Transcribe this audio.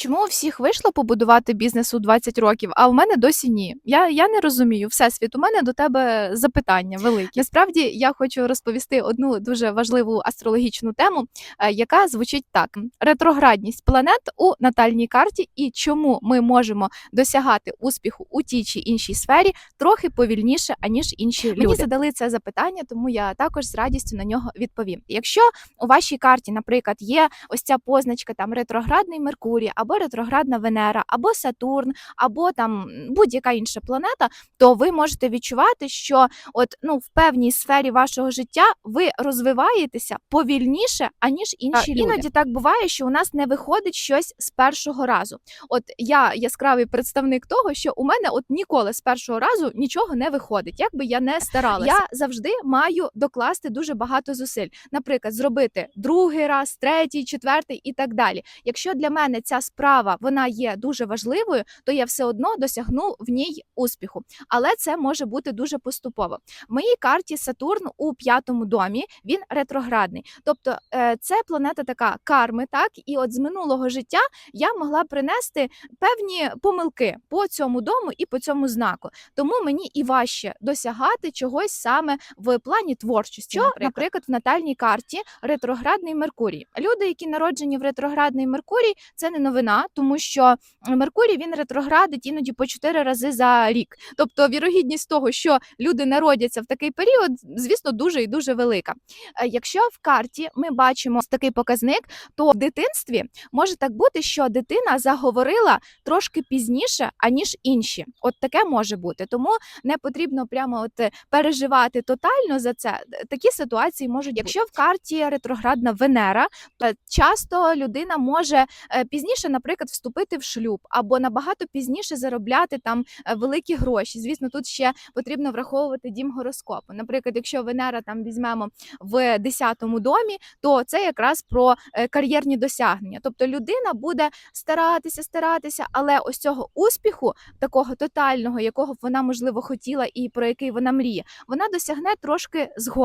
Чому у всіх вийшло побудувати бізнес у 20 років, а в мене досі ні? Я, я не розумію. Всесвіт, у мене до тебе запитання великі. Насправді я хочу розповісти одну дуже важливу астрологічну тему, е, яка звучить так: ретроградність планет у натальній карті, і чому ми можемо досягати успіху у тій чи іншій сфері трохи повільніше, аніж інші люди. Мені задали це запитання, тому я також з радістю на нього відповім. Якщо у вашій карті, наприклад, є ось ця позначка там ретроградний Меркурій, або ретроградна Венера, або Сатурн, або там будь-яка інша планета, то ви можете відчувати, що от ну в певній сфері вашого життя ви розвиваєтеся повільніше, аніж інші люди. Іноді так буває, що у нас не виходить щось з першого разу. От я яскравий представник того, що у мене от ніколи з першого разу нічого не виходить, як би я не старалася. Я завжди маю докласти дуже багато зусиль. Наприклад, зробити другий раз, третій, четвертий і так далі. Якщо для мене ця справа вона є дуже важливою, то я все одно досягну в ній успіху. Але це може бути дуже поступово. В моїй карті Сатурн у п'ятому домі він ретроградний. Тобто е, це планета така карми, так і от з минулого життя я могла принести певні помилки по цьому дому і по цьому знаку. Тому мені і важче досягати чогось саме в плані творчості. Що, наприклад, наприклад в натальній карті ретроградний Меркурій. Люди, які народжені в ретроградний Меркурій, це не новина, тому що Меркурій він ретроградить іноді по 4 рази за рік. Тобто вірогідність того, що люди народяться в такий період, звісно, дуже і дуже велика. Е, Якщо в карті ми бачимо такий показник, то в дитинстві може так бути, що дитина заговорила трошки пізніше, аніж інші. От таке може бути. Тому не потрібно прямо от е, переживати тотально за це. Такі ситуації можуть, якщо в карті ретроградна Венера, часто людина може е, пізніше, наприклад, вступити в шлюб або набагато пізніше заробляти там е, великі гроші. Звісно, тут ще потрібно враховувати дім гороскопу. Наприклад, якщо Венера там візьмемо в 10-му домі, то це якраз про е, кар'єрні досягнення. Тобто людина буде старатися, старатися, але ось цього успіху, такого тотального, якого вона можливо хотіла і про який вона мріє, вона досягне трошки згодом.